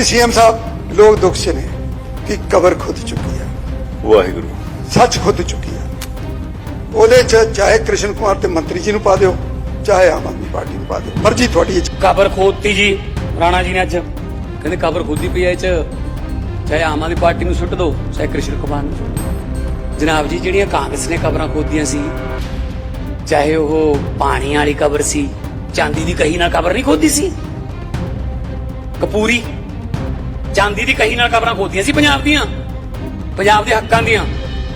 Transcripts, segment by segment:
ਕਿ ਸੀਐਮ ਸਾਹਿਬ ਲੋਕ ਦੁੱਖ 'ਚ ਨੇ ਕਿ ਕਬਰ ਖੁਦ ਚੁੱਕੀ ਹੈ ਵਾਹਿਗੁਰੂ ਸੱਚ ਖੁਦ ਚੁੱਕੀ ਹੈ ਉਹਦੇ 'ਚ ਚਾਹੇ ਕ੍ਰਿਸ਼ਨ ਕੁਮਾਰ ਤੇ ਮੰਤਰੀ ਜੀ ਨੂੰ ਪਾ ਦਿਓ ਚਾਹੇ ਆਮ ਆਦਮੀ ਪਾਰਟੀ ਨੂੰ ਪਾ ਦਿਓ ਮਰਜ਼ੀ ਤੁਹਾਡੀ ਹੈ ਕਬਰ ਖੋਦਤੀ ਜੀ ਰਾਣਾ ਜੀ ਨੇ ਅੱਜ ਕਹਿੰਦੇ ਕਬਰ ਖੋਦੀ ਪਈ ਐ ਇਹ ਚ ਚਾਹੇ ਆਮ ਆਦਮੀ ਪਾਰਟੀ ਨੂੰ ਸੁੱਟ ਦਿਓ ਚਾਹੇ ਕ੍ਰਿਸ਼ਨ ਕੁਮਾਰ ਨੂੰ ਸੁੱਟ ਦਿਓ ਜਨਾਬ ਜੀ ਜਿਹੜੀਆਂ ਕਾਂਗਰਸ ਨੇ ਕਬਰਾਂ ਖੋਦੀਆਂ ਸੀ ਚਾਹੇ ਉਹ ਪਾਣੀ ਵਾਲੀ ਕਬਰ ਸੀ ਚਾਂਦੀ ਦੀ ਕਹੀ ਨਾਲ ਕਬਰ ਨਹੀਂ ਖੋਦੀ ਸੀ ਕਪੂਰੀ ਚਾਂਦੀ ਦੀ ਕਹੀ ਨਾਲ ਕਬਰਾਂ ਖੋਦੀਆਂ ਸੀ ਪੰਜਾਬ ਦੀਆਂ। ਪੰਜਾਬ ਦੇ ਹੱਕਾਂ ਦੀਆਂ।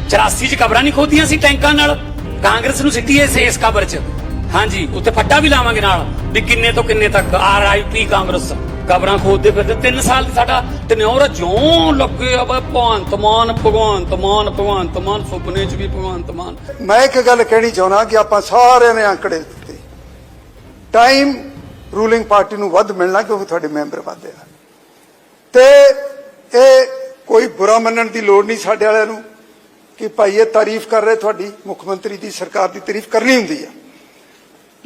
84 ਚ ਕਬਰਾਂ ਨਹੀਂ ਖੋਦੀਆਂ ਸੀ ਟੈਂਕਾਂ ਨਾਲ। ਕਾਂਗਰਸ ਨੂੰ ਸਿੱਟੀ ਐ ਇਸ ਕਬਰ ਚ। ਹਾਂਜੀ ਉੱਤੇ ਫੱਟਾ ਵੀ ਲਾਵਾਂਗੇ ਨਾਲ ਵੀ ਕਿੰਨੇ ਤੋਂ ਕਿੰਨੇ ਤੱਕ ਆਰਆਈਪੀ ਕਾਂਗਰਸ ਕਬਰਾਂ ਖੋਦਦੇ ਫਿਰਦੇ। 3 ਸਾਲ ਸਾਡਾ ਟਨਿਓਰ ਜਿਉਂ ਲੱਗੇ ਆ ਭਗਵੰਤ ਮਾਨ ਭਗਵੰਤ ਮਾਨ ਭਗਵੰਤ ਮਾਨ, ਸੁਪਨੇ ਚ ਵੀ ਭਗਵੰਤ ਮਾਨ। ਮੈਂ ਇੱਕ ਗੱਲ ਕਹਿਣੀ ਚਾਹੁੰਦਾ ਕਿ ਆਪਾਂ ਸਾਰਿਆਂ ਨੇ ਅੰਕੜੇ ਦਿੱਤੇ। ਟਾਈਮ ਰੂਲਿੰਗ ਪਾਰਟੀ ਨੂੰ ਵੱਧ ਮਿਲਣਾ ਕਿਉਂਕਿ ਤੁਹਾਡੇ ਮੈਂਬਰ ਵੱਧ ਆ। ਤੇ ਇਹ ਕੋਈ ਬੁਰਾ ਮੰਨਣ ਦੀ ਲੋੜ ਨਹੀਂ ਸਾਡੇ ਵਾਲਿਆਂ ਨੂੰ ਕਿ ਭਾਈ ਇਹ ਤਾਰੀਫ ਕਰ ਰਹੇ ਤੁਹਾਡੀ ਮੁੱਖ ਮੰਤਰੀ ਦੀ ਸਰਕਾਰ ਦੀ ਤਾਰੀਫ ਕਰਨੀ ਹੁੰਦੀ ਆ।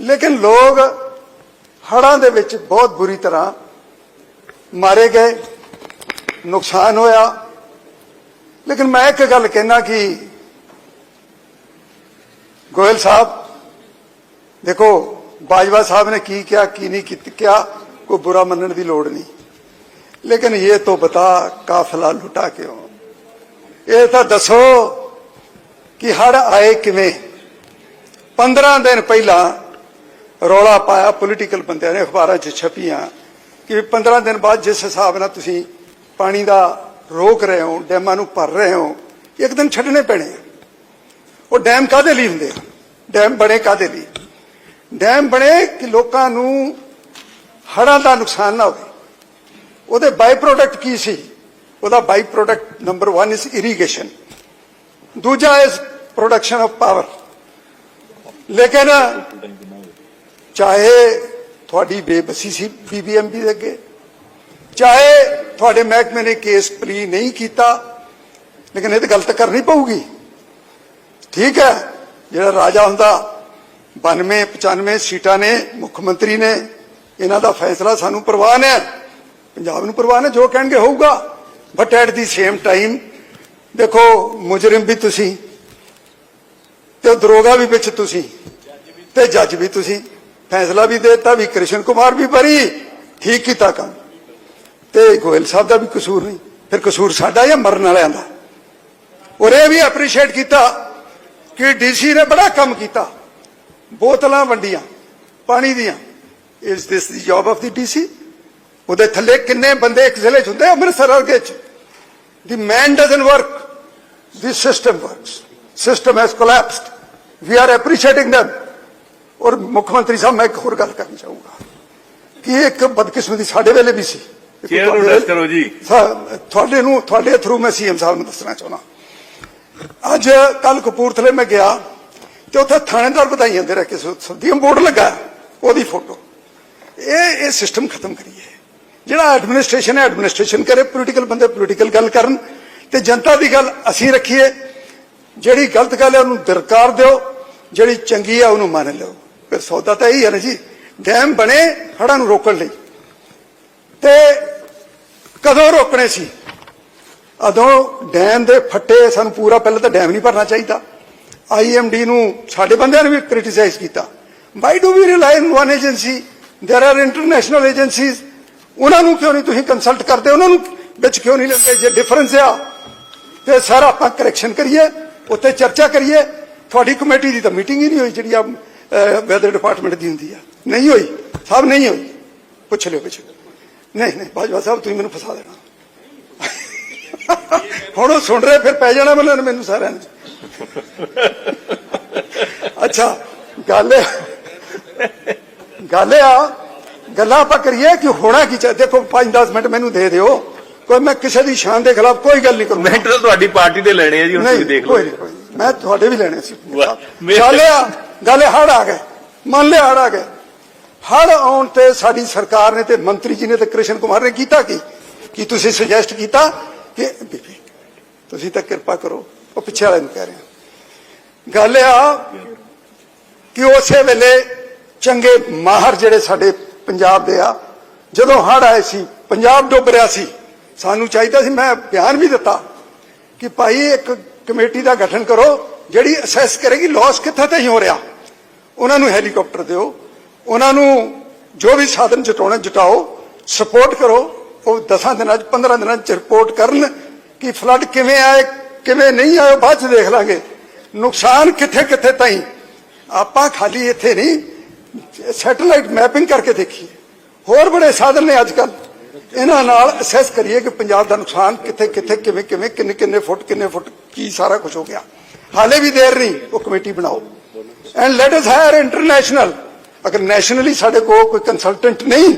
ਲੇਕਿਨ ਲੋਕ ਹੜਾਂ ਦੇ ਵਿੱਚ ਬਹੁਤ ਬੁਰੀ ਤਰ੍ਹਾਂ ਮਾਰੇ ਗਏ, ਨੁਕਸਾਨ ਹੋਇਆ। ਲੇਕਿਨ ਮੈਂ ਇੱਕ ਗੱਲ ਕਹਿਣਾ ਕਿ ਗੋਇਲ ਸਾਹਿਬ, ਦੇਖੋ, ਬਾਜਵਾ ਸਾਹਿਬ ਨੇ ਕੀ ਕਿਹਾ, ਕੀ ਨਹੀਂ ਕੀਤਾ ਕਿਹਾ, ਕੋਈ ਬੁਰਾ ਮੰਨਣ ਦੀ ਲੋੜ ਨਹੀਂ। ਲੇਕਿਨ ਇਹ ਤੋਂ ਬਤਾ ਕਾਫਲਾ ਲੁਟਾ ਕਿਉਂ? ਇਹ ਤਾਂ ਦੱਸੋ ਕਿ ਹੜ ਆਏ ਕਿਵੇਂ? 15 ਦਿਨ ਪਹਿਲਾਂ ਰੌਲਾ ਪਾਇਆ ਪੋਲੀਟੀਕਲ ਬੰਦਿਆਂ ਨੇ, ਅਖਬਾਰਾਂ 'ਚ ਛਪੀਆਂ ਕਿ 15 ਦਿਨ ਬਾਅਦ ਜਿਸ ਹਿਸਾਬ ਨਾਲ ਤੁਸੀਂ ਪਾਣੀ ਦਾ ਰੋਕ ਰਹੇ ਹੋ, ਡੈਮਾਂ ਨੂੰ ਭਰ ਰਹੇ ਹੋ, ਇੱਕ ਦਿਨ ਛੱਡਣੇ ਪੈਣੇ ਆ। ਉਹ ਡੈਮ ਕਾਦੇ ਲਈ ਹੁੰਦੇ ਆ? ਡੈਮ ਬਣੇ ਕਾਦੇ ਲਈ? ਡੈਮ ਬਣੇ ਕਿ ਲੋਕਾਂ ਨੂੰ ਹੜ੍ਹਾਂ ਦਾ ਨੁਕਸਾਨ ਨਾ ਹੋਵੇ। ਉਹਦੇ ਬਾਈ ਪ੍ਰੋਡਕਟ ਕੀ ਸੀ? ਉਹਦਾ by product number 1 is irrigation ਦੂਜਾ ਇਸ ਪ੍ਰੋਡਕਸ਼ਨ ਆਫ ਪਾਵਰ ਲੇਕਿਨ ਚਾਹੇ ਤੁਹਾਡੀ ਬੇਬਸੀ ਸੀ ਬੀਬੀਐਮਬੀ ਦੇ ਅੱਗੇ, ਚਾਹੇ ਤੁਹਾਡੇ ਮਹਿਕਮੇ ਨੇ ਕੇਸ ਪਲੀ ਨਹੀਂ ਕੀਤਾ, ਲੇਕਿਨ ਇਹ ਤਾਂ ਗਲਤ ਕਰਨੀ ਪਊਗੀ। ਠੀਕ ਹੈ, ਜਿਹੜਾ ਰਾਜਾ ਹੁੰਦਾ 92 95 ਸੀਟਾਂ ਨੇ, ਮੁੱਖ ਮੰਤਰੀ ਨੇ, ਇਹਨਾਂ ਦਾ ਫੈਸਲਾ ਸਾਨੂੰ ਪ੍ਰਵਾਨ ਹੈ। ਪੰਜਾਬ ਨੂੰ ਪ੍ਰਵਾਨ ਹੈ ਜੋ ਕਹਿਣਗੇ ਹੋਊਗਾ। But at the same time ਦੇਖੋ, ਮੁਜਰਮ ਵੀ ਤੁਸੀਂ, ਤੇ ਦਰੋਗਾ ਵੀ ਵਿੱਚ ਤੁਸੀਂ, ਤੇ ਜੱਜ ਵੀ ਤੁਸੀਂ, ਫੈਸਲਾ ਵੀ ਦੇਤਾ, ਵੀ ਕ੍ਰਿਸ਼ਨ ਕੁਮਾਰ ਵੀ ਬਰੀ ਠੀਕ ਕੀਤਾ ਕੰਮ। ਤੇ ਗੋਇਲ ਸਾਹਿਬ ਦਾ ਵੀ ਕਸੂਰ ਨਹੀਂ। ਫਿਰ ਕਸੂਰ ਸਾਡਾ ਜਾਂ ਮਰਨ ਵਾਲਿਆਂ ਦਾ? ਔਰ ਇਹ ਵੀ ਐਪਰੀਸ਼ੀਏਟ ਕੀਤਾ ਕਿ ਡੀਸੀ ਨੇ ਬੜਾ ਕੰਮ ਕੀਤਾ। ਬੋਤਲਾਂ ਵੰਡੀਆਂ, ਪਾਣੀ ਦੀਆਂ। Is this the job of the DC ਉਹਦੇ ਥੱਲੇ ਕਿੰਨੇ ਬੰਦੇ ਇੱਕ ਜ਼ਿਲ੍ਹੇ 'ਚ ਹੁੰਦੇ ਅੰਮ੍ਰਿਤਸਰ ਵਰਗੇ 'ਚ। The man doesn't work the system works system has collapsed we are appreciating them. ਔਰ ਮੁੱਖ ਮੰਤਰੀ ਸਾਹਿਬ ਮੈਂ ਇੱਕ ਹੋਰ ਗੱਲ ਕਰਨੀ ਚਾਹੂੰਗਾ। ਕਿ ਇੱਕ ਬਦਕਿਸਮਤੀ ਸਾਡੇ ਵੇਲੇ ਵੀ ਸੀ। ਇੱਕ ਚੇਅਰ ਨੂੰ ਤੁਹਾਡੇ ਦੱਸ ਕਰੋ ਜੀ। ਸਾ- ਤੁਹਾਡੇ ਨੂੰ ਤੁਹਾਡੇ ਥਰੂ ਮੈਂ ਸੀਐਮ ਸਾਹਿਬ ਨੂੰ ਦੱਸਣਾ ਚਾਹੁੰਦਾ। ਅੱਜ ਕੱਲ ਕਪੂਰਥਲੇ ਮੈਂ ਗਿਆ ਤੇ ਉੱਥੇ ਥਾਣੇਦਾਰ ਵਧਾਈਆਂ ਦੇ ਰੱਖੇ ਸਦੀਮ ਬੋਰਡ ਲੱਗਾ ਉਹਦੀ ਫੋਟੋ ਇਹ ਇਹ ਸਿਸਟਮ ਖਤਮ ਕਰੀਏ। ਜਿਹੜਾ ਐਡਮਿਨਿਸਟ੍ਰੇਸ਼ਨ ਹੈ ਐਡਮਿਨਿਸਟ੍ਰੇਸ਼ਨ ਕਰੇ ਪੋਲੀਟੀਕਲ ਬੰਦੇ ਪੋਲੀਟੀਕਲ ਗੱਲ ਕਰਨ ਤੇ ਜਨਤਾ ਦੀ ਗੱਲ ਅਸੀਂ ਰੱਖੀਏ ਜਿਹੜੀ ਗਲਤ ਗੱਲ ਹੈ ਉਹਨੂੰ ਦਰਕਾਰ ਦਿਓ ਜਿਹੜੀ ਚੰਗੀ ਹੈ ਉਹਨੂੰ ਮੰਨ ਲਓ ਫਿਰ ਸੌਦਾ ਤਾਂ ਇਹੀ ਹੈ ਨਾ ਜੀ ਡੈਮ ਬਣੇ ਹੜ੍ਹਾਂ ਨੂੰ ਰੋਕਣ ਲਈ ਤੇ ਕਦੋਂ ਰੋਕਣੇ ਸੀ ਅਦੋਂ ਡੈਮ ਦੇ ਫੱਟੇ ਸਾਨੂੰ ਪੂਰਾ ਪਹਿਲਾਂ ਤਾਂ ਡੈਮ ਨਹੀਂ ਭਰਨਾ ਚਾਹੀਦਾ ਆਈਐਮਡੀ ਨੂੰ ਸਾਡੇ ਬੰਦਿਆਂ ਨੇ ਵੀ ਕ੍ਰਿਟਿਸਾਈਜ਼ ਕੀਤਾ why do we rely on one agency there are international agencies ਉਹਨਾਂ ਨੂੰ ਕਿਉਂ ਨਹੀਂ ਤੁਸੀਂ ਕੰਸਲਟ ਕਰਦੇ? ਉਹਨਾਂ ਨੂੰ ਵਿੱਚ ਕਿਉਂ ਨਹੀਂ ਲੈਂਦੇ? ਜੇ ਡਿਫਰੈਂਸ ਆ, ਤੇ ਸਰ ਆਪਾਂ ਕਰੈਕਸ਼ਨ ਕਰੀਏ ਉੱਤੇ ਚਰਚਾ ਕਰੀਏ। ਤੁਹਾਡੀ ਕਮੇਟੀ ਦੀ ਤਾਂ ਮੀਟਿੰਗ ਹੀ ਨਹੀਂ ਹੋਈ ਜਿਹੜੀ ਆ ਵੈਦਰ ਡਿਪਾਰਟਮੈਂਟ ਦੀ ਹੁੰਦੀ ਆ। ਨਹੀਂ ਹੋਈ। ਸਾਹਿਬ ਨਹੀਂ ਹੋਈ। ਪੁੱਛ ਲਿਓ ਪਿੱਛੇ ਨਹੀਂ ਨਹੀਂ, ਬਾਜਵਾ ਸਾਹਿਬ, ਤੁਸੀਂ ਮੈਨੂੰ ਫਸਾ ਦੇਣਾ। ਹੁਣ ਉਹ ਸੁਣ ਰਹੇ, ਫਿਰ ਪੈ ਜਾਣਾ ਮੈਨੂੰ ਮੈਨੂੰ ਸਾਰਿਆਂ ਨੂੰ। ਅੱਛਾ, ਗੱਲ ਗੱਲ ਆ ਗੱਲਾਂ ਆਪਾਂ ਕਰੀਏ ਕਿ ਹੋਣਾ ਕੀ ਚਾਹੀਦਾ? ਦੇਖੋ 5-10 ਮਿੰਟ ਮੈਨੂੰ ਦੇ ਦਿਓ। ਕੋਈ ਮੈਂ ਕਿਸੇ ਦੀ ਸ਼ਾਨ ਦੇ ਖਿਲਾਫ ਕੋਈ ਗੱਲ ਨਹੀਂ ਕਰੂੰਗਾ। ਮਿੰਟ ਤਾਂ ਤੁਹਾਡੀ ਪਾਰਟੀ ਦੇ ਲੈਣੇ ਆ ਜੀ ਹੁਣ ਤੁਸੀਂ ਦੇਖ ਲਓ। ਮੈਂ ਤੁਹਾਡੇ ਵੀ ਲੈਣੇ ਸੀ। ਮੇਰੇ- ਗੱਲ ਹੜ ਆ ਗਏ। ਮੰਨ ਲਿਆ ਹੜ ਆ ਗਏ। ਹੜ ਆਉਣ ਤੇ ਸਾਡੀ ਸਰਕਾਰ ਨੇ ਤੇ ਮੰਤਰੀ ਜੀ ਨੇ ਤੇ ਕ੍ਰਿਸ਼ਨ ਕੁਮਾਰ ਨੇ ਕੀਤਾ ਕੀ? ਕੀ ਤੁਸੀਂ ਸੁਜੈਸਟ ਕੀਤਾ ਕਿ ਤੁਸੀਂ ਤਾਂ ਕਿਰਪਾ ਕਰੋ ਉਹ ਪਿੱਛੇ ਵਾਲੇ ਨੂੰ ਕਹਿ ਰਹੇ ਗੱਲ ਆ ਕਿ ਉਸੇ ਵੇਲੇ ਚੰਗੇ ਮਾਹਰ ਜਿਹੜੇ ਸਾਡੇ ਪੰਜਾਬ ਦੇ ਆ। ਜਦੋਂ ਹੜ ਆਏ ਸੀ, ਪੰਜਾਬ ਡੁੱਬ ਰਿਹਾ ਸੀ, ਸਾਨੂੰ ਚਾਹੀਦਾ ਸੀ, ਮੈਂ ਬਿਆਨ ਵੀ ਦਿੱਤਾ ਕਿ ਭਾਈ ਇੱਕ ਕਮੇਟੀ ਦਾ ਗਠਨ ਕਰੋ, ਜਿਹੜੀ ਅਸੈਸ ਕਰੇਗੀ, ਲਾਸ ਕਿੱਥੇ ਤੇ ਹੀ ਹੋ ਰਿਹਾ। ਉਹਨਾਂ ਨੂੰ ਹੈਲੀਕਾਪਟਰ ਦਿਓ, ਉਹਨਾਂ ਨੂੰ ਜੋ ਵੀ ਸਾਧਨ ਜਟਾਉਣਾ, ਜਟਾਓ, ਸਪੋਰਟ ਕਰੋ, ਉਹ 10 ਦਿਨਾਂ ਚ 15 ਦਿਨਾਂ ਚ ਰਿਪੋਰਟ ਕਰਨ ਕਿ ਫਲੱਡ ਕਿਵੇਂ ਆਏ, ਕਿਵੇਂ ਨਹੀਂ ਆਏ ਬਾਅਦ ਚ ਦੇਖ ਲਾਂਗੇ। ਨੁਕਸਾਨ ਕਿੱਥੇ ਕਿੱਥੇ ਤਾਈ? ਆਪਾਂ ਖਾਲੀ ਇੱਥੇ ਨਹੀਂ ਸੈਟੇਲਾਈਟ ਮੈਪਿੰਗ ਕਰਕੇ ਦੇਖੀਏ ਹੋਰ ਬੜੇ ਸਾਧਨ ਨੇ ਅੱਜ ਕੱਲ ਇਹਨਾਂ ਨਾਲ ਅਸੈਸ ਕਰੀਏ ਕਿ ਪੰਜਾਬ ਦਾ ਨੁਕਸਾਨ ਕਿੱਥੇ ਕਿੱਥੇ, ਕਿਵੇਂ ਕਿਵੇਂ, ਕਿੰਨੇ ਕਿੰਨੇ ਫੁੱਟ ਕਿੰਨੇ ਫੁੱਟ, ਕੀ ਸਾਰਾ ਕੁਝ ਹੋ ਗਿਆ। ਹਾਲੇ ਵੀ ਦੇਰ ਨਹੀਂ, ਉਹ ਕਮੇਟੀ ਬਣਾਓ। And let us hire international ਅਗਰ ਨੈਸ਼ਨਲੀ ਸਾਡੇ ਕੋਲ ਕੋਈ ਕੰਸਲਟੈਂਟ ਨਹੀਂ,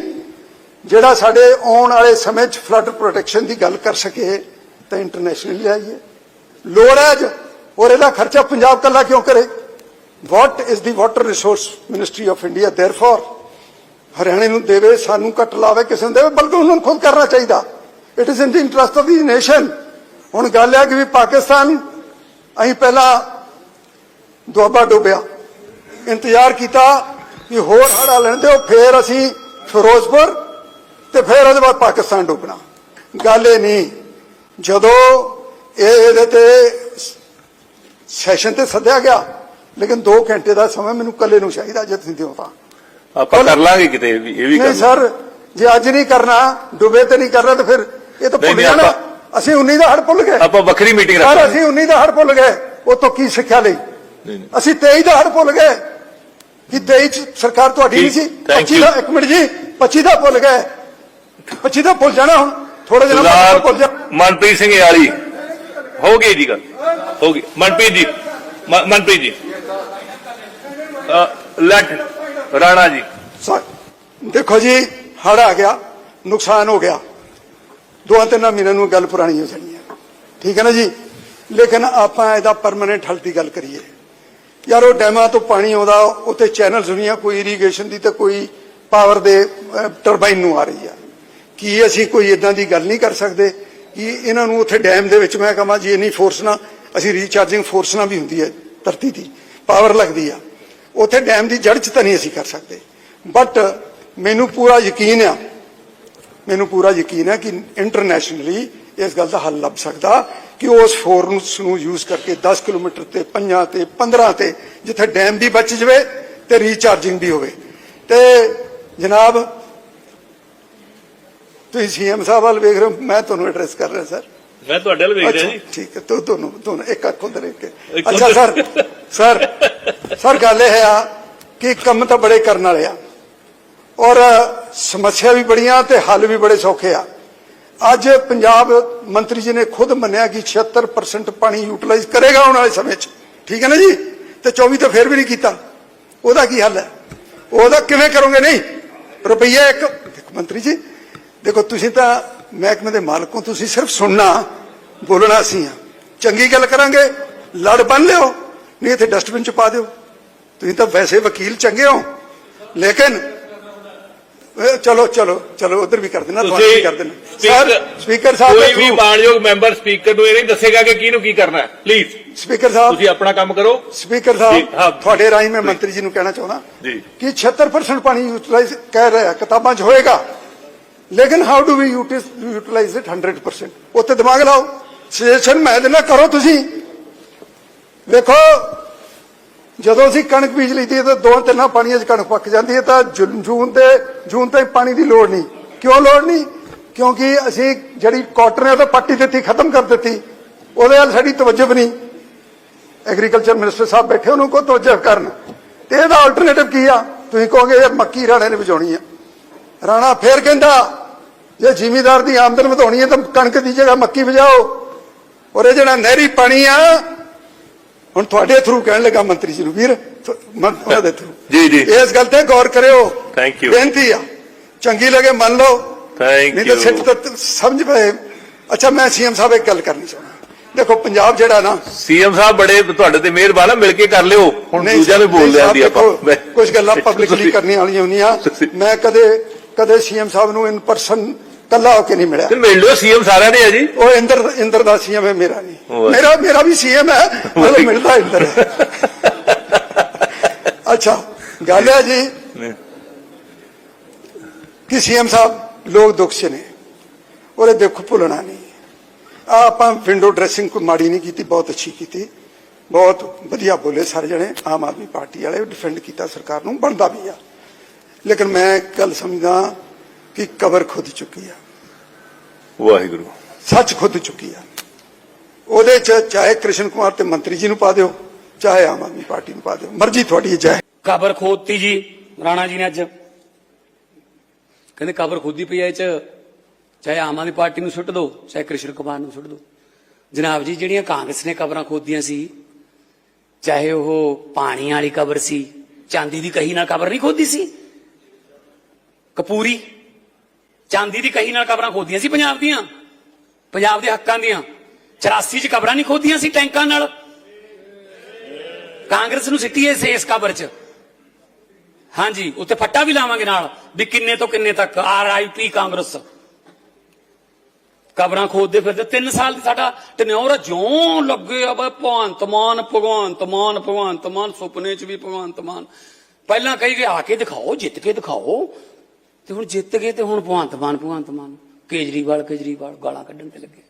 ਜਿਹੜਾ ਸਾਡੇ ਆਉਣ ਵਾਲੇ ਸਮੇਂ 'ਚ ਫਲੱਡ ਪ੍ਰੋਟੈਕਸ਼ਨ ਦੀ ਗੱਲ ਕਰ ਸਕੇ, ਤਾਂ ਇੰਟਰਨੈਸ਼ਨਲੀ ਆਈਏ। ਲੋੜ ਹੈ ਅੱਜ, ਔਰ ਇਹਦਾ ਖਰਚਾ ਪੰਜਾਬ ਕੱਲਾ ਕਿਉਂ ਕਰੇ? what is the water resource ministry of india? Therefore, ਹਰਿਆਣੇ ਨੂੰ ਦੇਵੇ, ਸਾਨੂੰ ਘੱਟ ਲਾਵੇ, ਕਿਸੇ ਨੂੰ ਦੇਵੇ, ਬਲਕਿ ਉਹਨਾਂ ਨੂੰ ਖੁਦ ਕਰਨਾ ਚਾਹੀਦਾ। It is in the interest of the nation ਹੁਣ ਗੱਲ ਹੈ ਕਿ ਵੀ ਪਾਕਿਸਤਾਨ, ਅਸੀਂ ਪਹਿਲਾਂ ਦੁਆਬਾ ਡੁੱਬਿਆ। ਇੰਤਜ਼ਾਰ ਕੀਤਾ ਕਿ ਹੋਰ ਹੜਾ ਲੈਣ ਦਿਓ ਉਹ ਫੇਰ ਅਸੀਂ ਫਿਰੋਜ਼ਪੁਰ ਤੇ ਫੇਰ ਉਹਦੇ ਬਾਅਦ ਪਾਕਿਸਤਾਨ ਡੁੱਬਣਾ। ਗੱਲ ਇਹ ਨਹੀਂ, ਜਦੋਂ ਇਹ ਇਹਦੇ ਤੇ ਸੈਸ਼ਨ ਤੇ ਸੱਦਿਆ ਗਿਆ ਲੇਕਿਨ 2 ਘੰਟੇ ਦਾ ਸਮਾਂ ਮੈਨੂੰ ਕੱਲੇ ਨੂੰ ਚਾਹੀਦਾ ਜੇ ਤੁਸੀਂ ਦਿਓ ਤਾਂ ਆਪਾਂ ਕਰ ਲਾਂਗੇ ਕਿਤੇ ਇਹ ਵੀ ਇਹ ਵੀ ਨਹੀਂ ਕਰ ਸਰ ਜੇ ਅੱਜ ਨਹੀਂ ਕਰਨਾ ਡੁੱਬੇ ਤੇ ਨਹੀਂ ਕਰਨਾ ਤਾਂ ਫਿਰ ਇਹ ਤਾਂ ਨਹੀਂ, ਭੁੱਲ ਨਹੀਂ, ਜਾਣਾ ਅਸੀਂ 19 ਦਾ ਹੜ ਭੁੱਲ ਗਏ। ਆਪਾਂ ਵੱਖਰੀ ਮੀਟਿੰਗ ਸਰ ਰੱਖਾਂਗੇ। ਅਸੀਂ 19 ਦਾ ਹੜ ਭੁੱਲ ਗਏ ਉਹ ਤੋਂ ਕੀ ਸਿੱਖਿਆ ਲਈ? ਨਹੀਂ, ਨਹੀਂ। ਅਸੀਂ 23 ਦਾ ਹੜ ਭੁੱਲ ਗਏ ਕਿ 23 ਚ ਸਰਕਾਰ ਤੁਹਾਡੀ ਨਹੀਂ ਠੀਕ, ਸੀ thank 25 ਦਾ ਇੱਕ ਮਿੰਟ ਜੀ 25 ਦਾ ਭੁੱਲ ਗਏ। 25 ਦਾ ਭੁੱਲ ਜਾਣਾ ਹੁਣ ਥੋੜੇ ਦਿਨਾਂ ਬਾਅਦ ਸਰਦਾਰ ਭੁੱਲ ਜਾ। ਮਨਪ੍ਰੀਤ ਸਿੰਘ ਯਾਲੀ ਹੋ ਗਈ ਜੀ ਗੱਲ ਹੋ ਗਈ। ਮਨਪ੍ਰੀਤ ਜੀ ਮ- ਮਨਪ੍ਰੀਤ ਜੀ। ਲੱਟ ਰਾਣਾ ਜੀ। ਦੇਖੋ ਜੀ ਹੜ ਆ ਗਿਆ, ਨੁਕਸਾਨ ਹੋ ਗਿਆ। ਦੋ ਤਿੰਨ ਮਹੀਨਿਆਂ ਨੂੰ ਗੱਲ ਪੁਰਾਣੀ ਹੋ ਜਾਣੀ ਹੈ। ਠੀਕ ਹੈ ਨਾ ਜੀ? ਲੇਕਿਨ ਆਪਾਂ ਇਹਦਾ ਪਰਮਨੈਂਟ ਹੱਲ ਦੀ ਗੱਲ ਕਰੀਏ। ਯਾਰ, ਉਹ ਡੈਮਾਂ ਤੋਂ ਪਾਣੀ ਆਉਂਦਾ ਉੱਤੇ ਚੈਨਲ ਹੁੰਦੀਆਂ ਕੋਈ ਇਰੀਗੇਸ਼ਨ ਦੀ ਤੇ ਕੋਈ ਪਾਵਰ ਦੇ ਟਰਬਾਈਨ ਨੂੰ ਆ ਰਹੀ ਆ। ਕੀ ਅਸੀਂ ਕੋਈ ਇਦਾਂ ਦੀ ਗੱਲ ਨਹੀਂ ਕਰ ਸਕਦੇ? ਕਿ ਇਹਨਾਂ ਨੂੰ ਉੱਥੇ ਡੈਮ ਦੇ ਵਿੱਚ ਮੈਂ ਕਹਾਂ ਜੀ, ਇੰਨੀ ਫੋਰਸ ਨਾਲ, ਅਸੀਂ ਰੀਚਾਰਜਿੰਗ ਫੋਰਸ ਨਾਲ ਵੀ ਹੁੰਦੀ ਹੈ ਧਰਤੀ ਦੀ ਪਾਵਰ ਲੱਗਦੀ ਆ। ਉੱਥੇ ਡੈਮ ਦੀ ਜੜ 'ਚ ਤਾਂ ਨਹੀਂ ਅਸੀਂ ਕਰ ਸਕਦੇ। ਬਟ ਮੈਨੂੰ ਪੂਰਾ ਯਕੀਨ ਆ, ਮੈਨੂੰ ਪੂਰਾ ਯਕੀਨ ਹੈ ਕਿ ਇੰਟਰਨੈਸ਼ਨਲੀ ਇਸ ਗੱਲ ਦਾ ਹੱਲ ਲੱਭ ਸਕਦਾ ਕਿ ਉਸ ਫੋਰਸ ਨੂੰ ਯੂਜ਼ ਕਰਕੇ 10 ਕਿਲੋਮੀਟਰ ਤੇ 5 ਤੇ 15 ਤੇ ਜਿੱਥੇ ਡੈਮ ਵੀ ਬਚ ਜਵੇ ਤੇ ਰੀਚਾਰਜਿੰਗ ਵੀ ਹੋਵੇ। ਤੇ ਜਨਾਬ, ਤੁਸੀਂ ਸੀਐਮ ਸਾਹਿਬ ਵੱਲ ਵੇਖ ਰਹੇ ਹੋ, ਮੈਂ ਤੁਹਾਨੂੰ ਐਡਰੈਸ ਕਰ ਰਿਹਾ ਸਰ ਮੈਂ ਤੁਹਾਡੇ ਵੱਲ ਵੇਖ ਰਿਹਾ ਜੀ। ਠੀਕ ਹੈ ਤੋ ਦੋਨੋਂ ਦੋਨੋਂ ਇੱਕ ਅੱਖ ਉਧਰ ਇੱਕ ਅੱਛਾ ਸਰ। ਸਰ ਸਰ ਗੱਲ ਇਹ ਆ ਕਿ ਕੰਮ ਤਾਂ ਬੜੇ ਕਰਨ ਵਾਲੇ ਆ। ਔਰ ਸਮੱਸਿਆ ਵੀ ਬੜੀਆਂ ਤੇ ਹੱਲ ਵੀ ਬੜੇ ਸੌਖੇ ਆ। ਅੱਜ ਪੰਜਾਬ ਮੰਤਰੀ ਜੀ ਨੇ ਖੁਦ ਮੰਨਿਆ ਕਿ 76% ਪਾਣੀ ਯੂਟਿਲਾਈਜ਼ ਕਰੇਗਾ ਆਉਣ ਵਾਲੇ ਸਮੇਂ 'ਚ। ਠੀਕ ਹੈ ਨਾ ਜੀ? ਤੇ 24 ਤਾਂ ਫੇਰ ਵੀ ਨਹੀਂ ਕੀਤਾ। ਉਹਦਾ ਕੀ ਹੱਲ ਹੈ? ਉਹਦਾ ਕਿਵੇਂ ਕਰੋਗੇ? ਨਹੀਂ। ਰੁਪਈਆ ਇੱਕ ਮੰਤਰੀ ਜੀ ਦੇਖੋ ਤੁਸੀਂ ਤਾਂ ਮਹਿਕਮੇ ਦੇ ਮਾਲਕ ਤੁਸੀਂ ਸਿਰਫ ਸੁਣਨਾ ਬੋਲਣਾ ਸੀ ਆ ਚੰਗੀ ਗੱਲ ਕਰਾਂਗੇ ਲੜ ਬੰਨ ਲਿਓ ਨਹੀਂ ਇੱਥੇ ਡਸਟਬਿਨ ਚ ਪਾ ਦਿਓ। ਤੁਸੀਂ ਤਾਂ ਵੈਸੇ ਵਕੀਲ ਚੰਗੇ ਹੋ ਲੇਕਿਨ ਚਲੋ ਚਲੋ ਚਲੋ ਉਧਰ ਵੀ ਕਰ ਦੇਣਾ ਤੁਹਾਨੂੰ ਵੀ ਕਰ ਦੇਣਾ। ਸਰ ਸਪੀਕਰ ਸਾਹਿਬ ਕੋਈ ਵੀ ਮਾਨਯੋਗ ਮੈਂਬਰ ਸਪੀਕਰ ਨੂੰ ਇਹ ਨਹੀਂ ਦੱਸੇਗਾ ਕਿ ਕਿਹਨੂੰ ਕੀ ਕਰਨਾ ਹੈ। ਪਲੀਜ਼ ਸਪੀਕਰ ਸਾਹਿਬ। ਤੁਸੀਂ ਆਪਣਾ ਕੰਮ ਕਰੋ। ਸਪੀਕਰ। ਸਾਹਿਬ ਤੁਹਾਡੇ ਰਾਹੀਂ ਮੈਂ ਮੰਤਰੀ ਜੀ ਨੂੰ ਕਹਿਣਾ ਚਾਹੁੰਦਾ ਜੀ। ਕਿ 76% ਪਾਣੀ ਯੂਟਿਲਾਈਜ਼ ਕਹਿ ਰਿਹਾ ਕਿਤਾਬਾਂ 'ਚ ਹੋਏਗਾ। ਲੇਕਿਨ how do we utilise it 100% ਉੱਤੇ ਦਿਮਾਗ ਲਾਓ। ਸੁਜੈਸ਼ਨ ਮੈਂ ਦੇਣਾ ਕਰੋ ਤੁਸੀਂ। ਵੇਖੋ, ਜਦੋਂ ਅਸੀਂ ਕਣਕ ਬੀਜ ਲਈਦੀ ਹੈ ਤਾਂ ਦੋ ਤਿੰਨਾਂ ਪਾਣੀਆਂ 'ਚ ਕਣਕ ਪੱਕ ਜਾਂਦੀ ਹੈ ਤਾਂ ਜੂ- ਜੂਨ ਤੇ ਜੂਨ ਤਾਈਂ ਪਾਣੀ ਦੀ ਲੋੜ ਨਹੀਂ। ਕਿਉਂ ਲੋੜ ਨਹੀਂ? ਕਿਉਂਕਿ ਅਸੀਂ ਜਿਹੜੀ ਕਾਟਨ ਹੈ ਉਹ ਤਾਂ ਪੱਟੀ ਦਿੱਤੀ, ਖਤਮ ਕਰ ਦਿੱਤੀ। ਉਹਦੇ ਵੱਲ ਸਾਡੀ ਤਵੱਜੋ ਨਹੀਂ। ਐਗਰੀਕਲਚਰ ਮਿਨਿਸਟਰ ਸਾਹਿਬ ਬੈਠੇ, ਉਹਨੂੰ ਕੋ ਤਵੱਜਹ ਕਰਨ। ਤੇ ਇਹਦਾ ਆਲਟਰਨੇਟਿਵ ਕੀ ਆ? ਤੁਸੀਂ ਕਹੋਗੇ, ਇਹ ਮੱਕੀ ਰਾਣੇ ਨੇ ਵਜਾਉਣੀ ਆ। ਰਾਣਾ ਫੇਰ ਕਹਿੰਦਾ ਜੇ ਜ਼ਿਮੀਦਾਰ ਦੀ ਆਮਦਨ ਵਧਾਉਣੀ ਹੈ ਤਾਂ ਕਣਕ ਦੀ ਜਗ੍ਹਾ ਮੱਕੀ ਵਜਾਓ ਔਰ ਇਹ ਜਿਹੜਾ ਨਹਿਰੀ ਪਾਣੀ ਆ ਹੁਣ ਤੁਹਾਡੇ ਥਰੂ ਕਹਿਣ ਲੱਗਾ ਮੰਤਰੀ ਜੀ ਨੂੰ ਵੀਰ ਤੁ- ਮੰ- ਉਹਨਾਂ ਦੇ ਥਰੂ ਜੀ, ਜੀ। ਇਸ ਗੱਲ ਤੇ ਗੌਰ ਕਰਿਓ। Thank you. ਬੇਨਤੀ ਆ। ਚੰਗੀ ਲੱਗੇ ਮੰਨ ਲਓ। ਥੈਂਕ ਨਹੀਂ ਤਾਂ ਯੂ ਸਿੱਟ ਤਾਂ ਸਮਝ ਪਏ। ਅੱਛਾ ਮੈਂ ਸੀਐਮ ਸਾਹਿਬ ਇੱਕ ਗੱਲ ਕਰਨੀ ਚਾਹੁੰਦਾ। ਦੇਖੋ ਪੰਜਾਬ ਜਿਹੜਾ ਨਾ ਸੀਐਮ ਸਾਹਿਬ ਬੜੇ ਤੁਹਾਡੇ ਤੇ ਮਿਹਰਬਾਨ ਆ ਮਿਲ ਕੇ ਕਰ ਲਿਓ। ਹੁਣ ਦੂਜਿਆਂ ਨੂੰ ਬੋਲ ਸਾਹਿਬ, ਆਪਾਂ ਕੁਝ ਗੱਲਾਂ ਪਬਲਿਕਲੀ ਕਰਨੀਆਂ ਵਾਲੀਆਂ ਹੁੰਦੀਆਂ। ਮੈਂ ਕਦੇ ਕਦੇ ਸੀਐਮ ਸਾਹਿਬ ਨੂੰ ਇਨ ਪਰਸਨ ਕੱਲਾ ਹੋ ਕੇ ਨਹੀਂ ਮਿਲਿਆ। ਮਿਲ ਲਿਓ ਸੀਐਮ ਸਾਰਿਆਂ ਨੇ ਆ ਜੀ। ਉਹ ਇੰਦਰ ਇੰਦਰ ਦਾ ਸੀਐਮ ਹੈ ਮੇਰਾ ਨਹੀਂ। ਮੇਰਾ ਮੇਰਾ ਵੀ ਸੀਐਮ ਹੈ ਮਤਲਬ ਮਿਲਦਾ ਇੰਦਰ। ਅੱਛਾ ਗੱਲ ਹੈ ਜੀ ਕਿ ਸੀਐਮ ਸਾਹਿਬ ਲੋਕ ਦੁੱਖ 'ਚ ਨੇ। ਉਹਦੇ ਦੁੱਖ ਭੁੱਲਣਾ ਨਹੀਂ। ਆ ਆਪਾਂ ਵਿੰਡੋ ਡਰੈਸਿੰਗ ਕੋਈ ਮਾੜੀ ਨਹੀਂ ਕੀਤੀ ਬਹੁਤ ਅੱਛੀ ਕੀਤੀ। ਬਹੁਤ ਵਧੀਆ ਬੋਲੇ ਸਾਰੇ ਜਣੇ ਆਮ ਆਦਮੀ ਪਾਰਟੀ ਵਾਲੇ ਡਿਫੈਂਡ ਕੀਤਾ ਸਰਕਾਰ ਨੂੰ ਬਣਦਾ ਵੀ ਆ। ਲੇਕਿਨ ਮੈਂ ਇੱਕ ਗੱਲ ਸਮਝਦਾ ਕਿ ਕਬਰ ਖੁਦ ਚੁੱਕੀ ਆ। ਵਾਹਿਗੁਰੂ। ਸੱਚ ਖੁਦ ਚੁੱਕੀ ਆ। ਉਹਦੇ ਚ ਚਾਹੇ ਕ੍ਰਿਸ਼ਨ ਕੁਮਾਰ ਤੇ ਮੰਤਰੀ ਜੀ ਨੂੰ ਪਾ ਦਿਓ ਚਾਹੇ ਆਮ ਆਦਮੀ ਪਾਰਟੀ ਨੂੰ ਪਾ ਦਿਓ ਮਰਜ਼ੀ ਤੁਹਾਡੀ ਹੈ ਚਾਹੇ ਕਬਰ ਖੋਦਤੀ ਜੀ ਰਾਣਾ ਜੀ ਨੇ ਅੱਜ। ਕਹਿੰਦੇ ਕਬਰ ਖੋਦੀ ਪਈ ਐ ਚ ਚਾਹੇ ਆਮ ਆਦਮੀ ਪਾਰਟੀ ਨੂੰ ਸੁੱਟ ਦਿਓ ਚਾਹੇ ਕ੍ਰਿਸ਼ਨ ਕੁਮਾਰ ਨੂੰ ਸੁੱਟ ਦਿਓ ਜਨਾਬ ਜੀ ਜਿਹੜੀਆਂ ਕਾਂਗਰਸ ਨੇ ਕਬਰਾਂ ਖੋਦੀਆਂ ਸੀ ਚਾਹੇ ਉਹ ਪਾਣੀ ਵਾਲੀ ਕਬਰ ਸੀ ਚਾਂਦੀ ਦੀ ਕਹੀ ਨਾਲ ਕਬਰ ਨਹੀਂ ਖੋਦੀ ਸੀ? ਕਪੂਰੀ? ਚਾਂਦੀ ਦੀ ਕਹੀ ਨਾਲ ਕਬਰਾਂ ਖੋਦੀਆਂ ਸੀ ਪੰਜਾਬ ਦੀਆਂ। ਪੰਜਾਬ ਦੇ ਹੱਕਾਂ ਦੀਆਂ। 84 ਚ ਕਬਰਾਂ ਨਹੀਂ ਖੋਦੀਆਂ ਸੀ ਟੈਂਕਾਂ ਨਾਲ। ਕਾਂਗਰਸ ਨੂੰ ਸਿੱਟੀ ਐ ਇਸ ਕਬਰ ਚ। ਹਾਂਜੀ, ਉੱਤੇ ਫੱਟਾ ਵੀ ਲਾਵਾਂਗੇ ਨਾਲ ਵੀ ਕਿੰਨੇ ਤੋਂ ਕਿੰਨੇ ਤੱਕ ਆਰ ਆਈ ਪੀ ਕਾਂਗਰਸ। ਕਬਰਾਂ ਖੋਦਦੇ ਫਿਰਦੇ 3 ਸਾਲ ਦੀ ਸਾਡਾ ਟਨਿਓਰ ਜਿਉਂ ਲੱਗੇ ਆ ਬਈ ਭਗਵੰਤ ਮਾਨ ਭਗਵੰਤ ਮਾਨ ਭਗਵੰਤ ਮਾਨ, ਸੁਪਨੇ ਚ ਵੀ ਭਗਵੰਤ ਮਾਨ। ਪਹਿਲਾਂ ਕਹੀ ਗਏ, ਆ ਕੇ ਦਿਖਾਓ, ਜਿੱਤ ਕੇ ਦਿਖਾਓ। ਤੇ ਹੁਣ ਜਿੱਤ ਗਏ ਤੇ ਹੁਣ ਭਗਵੰਤ ਮਾਨ ਭਗਵੰਤ ਮਾਨ ਕੇਜਰੀਵਾਲ ਕੇਜਰੀਵਾਲ ਗਾਲਾਂ ਕੱਢਣ ਤੇ ਲੱਗੇ।